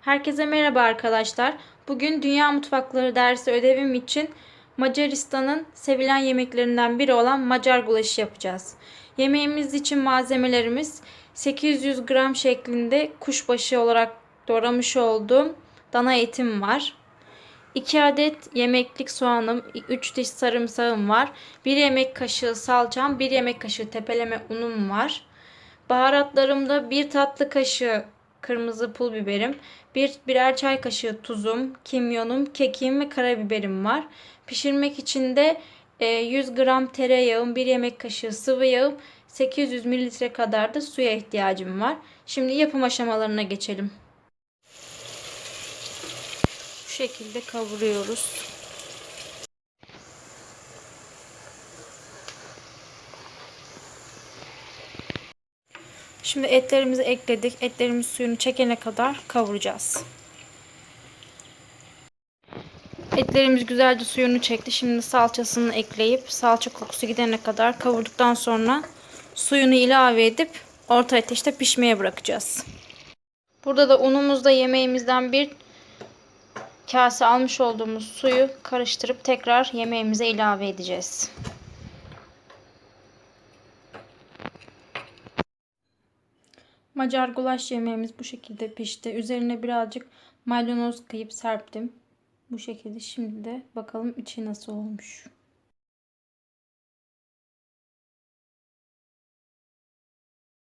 Herkese merhaba arkadaşlar. Bugün Dünya Mutfakları dersi ödevim için Macaristan'ın sevilen yemeklerinden biri olan Macar gulaşı yapacağız. Yemeğimiz için malzemelerimiz 800 gram şeklinde kuşbaşı olarak doğramış olduğum dana etim var. 2 adet yemeklik soğanım, 3 diş sarımsağım var. 1 yemek kaşığı salçam, 1 yemek kaşığı tepeleme unum var. Baharatlarımda 1 tatlı kaşığı kırmızı pul biberim, bir birer çay kaşığı tuzum, kimyonum, kekim ve karabiberim var. Pişirmek için de e, 100 gram tereyağım, 1 yemek kaşığı sıvı yağım, 800 mililitre kadar da suya ihtiyacım var. Şimdi yapım aşamalarına geçelim. Bu şekilde kavuruyoruz. Şimdi etlerimizi ekledik. Etlerimiz suyunu çekene kadar kavuracağız. Etlerimiz güzelce suyunu çekti. Şimdi salçasını ekleyip salça kokusu gidene kadar kavurduktan sonra suyunu ilave edip orta ateşte pişmeye bırakacağız. Burada da unumuzda yemeğimizden bir kase almış olduğumuz suyu karıştırıp tekrar yemeğimize ilave edeceğiz. Macar gulaş yemeğimiz bu şekilde pişti. Üzerine birazcık maydanoz kıyıp serptim. Bu şekilde şimdi de bakalım içi nasıl olmuş.